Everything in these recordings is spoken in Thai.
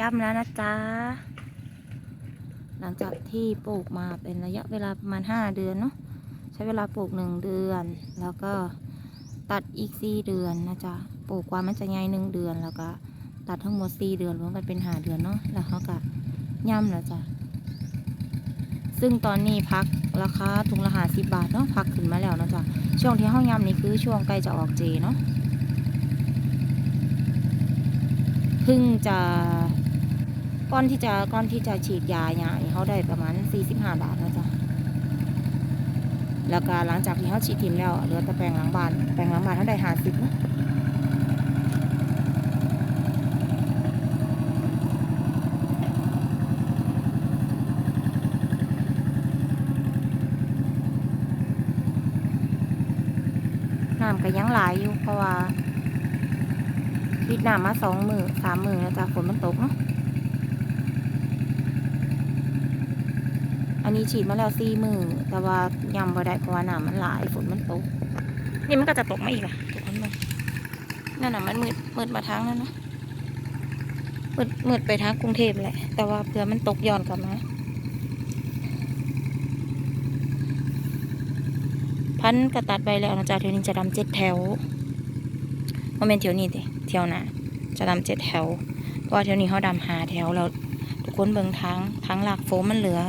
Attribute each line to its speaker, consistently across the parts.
Speaker 1: ย่ำแล้วนะจ๊ะ หลังจากที่ปลูกมาเป็นระยะเวลาประมาณห้าเดือนเนาะ ใช้เวลาปลูกหนึ่งเดือน แล้วก็ตัดอีกสี่เดือนนะจ๊ะ ปลูกกว่ามันจะใหญ่หนึ่งเดือน แล้วก็ตัดทั้งหมดสี่เดือนรวมกันเป็นหาเดือนเนาะ แล้วเขาก็ย่ำแล้วจ้ะ ซึ่งตอนนี้พักราคาถุงละหาสิบบาทเนาะ พักขึ้นมาแล้วนะจ๊ะ ช่วงที่ห้องย่ำนี่คือช่วงใกล้จะออกเจเนาะ เพิ่งจะก้อนที่จะก้อนที่จะฉีดยาเนี่ยเขาได้ประมาณ45บาทนะจ๊ะแล้วก็หลังจากที่เขาฉีดทิมแล้วเหลือแต่แปลงหลังบ้านแปลงหลังบ้านเขาได้หาสิบนะน้ำก็ยังหลายอยู่เพราะว่า ปิดน้ำมาสองมือสามมือแล้วจ้ะฝนมันตกเนาะอันนี้ฉีดมาแล้วสี่มือแต่ว่ายำบ่ได้เพราะว่าน้ำมันหลายฝนมันตกนี่มันก็จะตกมาอีกอะทุกคนนั่นน่ะมันมืดมืดมาทางนั้นเนาะมืดมืดไปทางกรุงเทพแหละ แต่ว่าเผื่อมันตกย้อนกลับมาพันกระตัดไปแล้วนะจ๊ะเที่ยวนี้จะดำเจ็ดแถว โมเมนเที่ยวนี้ดิเที่ยวหนะจะดำเจ็ดแถว เพราะว่าเที่ยวนี้เขาดำหาแถวแล้วทุกคนเบิ่งทางทางหลักโฟมมันเหลือ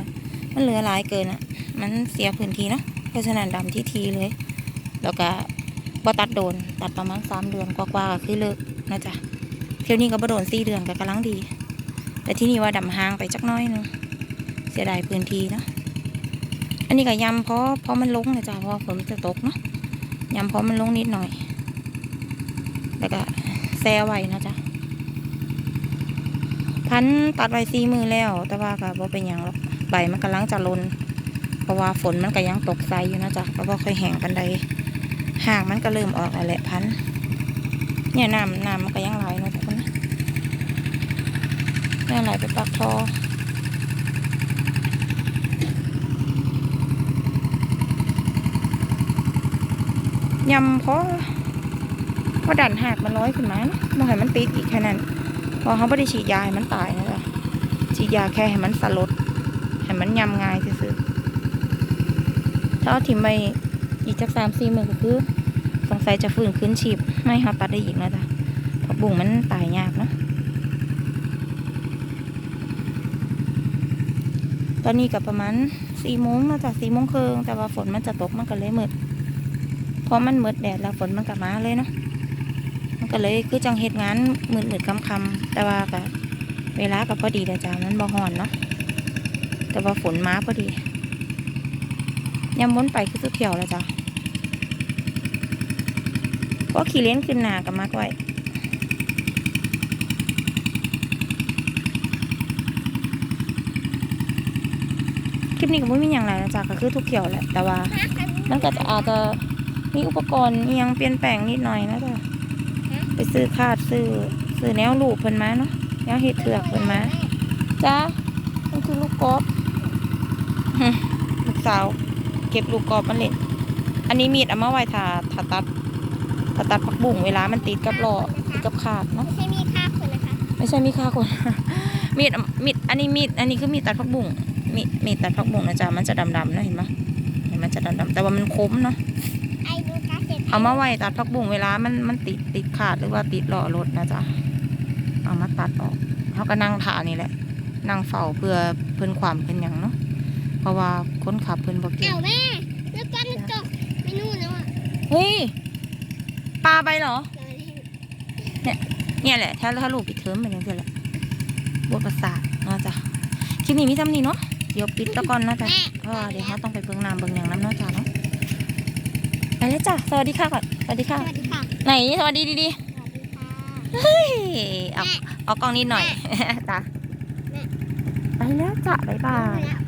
Speaker 1: มันเหลือหลายเกินอะ มันเสียพื้นที่เนาะเพราะฉะนั้นดำที่ทีเลย แล้วก็บ่ตัดโดนตัดประมาณสามเดือนกว่าๆก็คือเลิกนะจ๊ะเที่ยวนี้ก็บ่โดนสี่เดือนก็กำลังดี แต่ที่นี่ว่าดำห่างไปจักน้อยนึงเสียดายพื้นที่เนาะอันนี้ก็ยำเพราะเพราะมันลงนะจ๊ะเพราะฝนจะตกเนาะยำเพราะมันลงนิดหน่อย แล้วก็แซ่ไว้นะจ๊ะพันตัดไว้สี่มือแล้ว แต่ว่าก็บ่เป็นหยังหรอกใบมันกำลังจะลนเพราะว่าฝนมันก็ยังตกใสอยู่นะจ๊ะก็บ่ค่อยแห้งกันใดหางมันก็เริ่มออกแล้วแหละพันเนี่ยน้ำน้ำมันก็ยังไหลนะทุกคนนะเนี่ยไหลไปปากทอยำเพราะ พราดันหากมันร้อยขึ้นมาเนาะบ่ให้มันติดอีกแค่นั้นเพอเขาไม่ได้ฉีดยาให้มันตายนะจ๊ะฉีดยาแค่ให้มันสลดให้มันยำง่ายซื่อๆถ้าเอาถิ่มไปอีกจักสามสี่มือก็คือ สงสัยจะฟื้นคืนชีพไม่หาตัดได้อีกนะจ๊ะผักบุ้งมันตายยากเนาะตอนนี้กับประมาณสี่โมงนะจ๊ะสี่โมงครึ่งแต่ว่าฝนมันจะตกมันก็เลยมืดพอมันมืดแดดแล้วฝนมันก็มาเลยเนาะ ก็เลยคือจังเหตุงานมืดมืดคำคำๆแต่ว่ากับเวลากับพอดีเด้อจ้ามันบ่ฮ้อนเนาะแต่ว่าฝนมาพอดียามม้นไปคือสุดเที่ยวแล้วจ้ะก็ขี่เล่นขึ้นหนากับมากไว้คลิปนี้ก็ไม่มีอย่างไรนะจ๊ะก็คือทุกเที่ยวแหละแต่ว่ามันก็จะอาจจะมีอุปกรณ์ยังเปลี่ยนแปลงนิดหน่อยนะจ๊ะ ซื้อคาดซื้อซื้อแนวลูกเพิ่นมาเนาะแนวเห็ดเถือกเพิ่นมาจ้ามันคือลูกกอล์ฟลูกสาว เก็บลูกกรอบมาเล่นอันนี้มีดเอามาไว้ถ้าถ้าตัดถ้าตัดผักบุ้งเวลามันติดกับหล่อติดกับขาดเนาะ
Speaker 2: ไม่ใช่มีค่าคนนะคะ
Speaker 1: ไม่ใช่มีดค่าคนมีดมีดอันนี้มีดอันนี้คือมีดตัดผักบุ้งมีดมีดตัดผักบุ้งนะจ๊ะมันจะดำๆนะเห็นไหมเห็นมันจะดำๆแต่ว่ามันคมเนาะ
Speaker 2: ไอ้ลูกค้า เสร็จ
Speaker 1: เอามาไว้ตัดผักบุ้งเวลามันมันติดติดขาดหรือว่าติดหล่อรถนะจ๊ะเอามาตัดออกเขาก็นั่งถ่านี่แหละ นั่งเฝ้าเพื่อเพิ่นความเพิ่นหยังเนาะเพราะว่าคนขับเพิ่นบ่เก่ง
Speaker 2: เอ้าแม่แล้วก้อนมันตกไม่นู่นแล้วอะ
Speaker 1: เฮ้ยปลาไปเหรอ
Speaker 2: เราเล่น
Speaker 1: เนี่ยแหละ ถ้าถ้าลูกปิดเทอมเป็นยังไงแหละบวประสาทเนาะจ้ะคลิปนี้มีทำนี่เนาะเดี๋ยวปิดตะก่อนเนาะจ้ะ
Speaker 2: แม่
Speaker 1: เพราะว่าเดี๋ยวเขาต้องไปเบิ่งน้ำเบิ่งอย่างน้ำเนาะจ้ะเนาะ ไปแล้วจ้ะสวัสดีค่ะก่อนสวัสดี
Speaker 2: ส
Speaker 1: ค่ะ
Speaker 2: วัสดีค่ะ
Speaker 1: ไหนสวัสดีดีดี
Speaker 2: สวัสดีค่ะ
Speaker 1: ๆเฮ้ยเอาเอากล้องนิดหน่อยจ้ะไปแล้วจ้ะบ๊ายบาย
Speaker 2: รู้แล้ว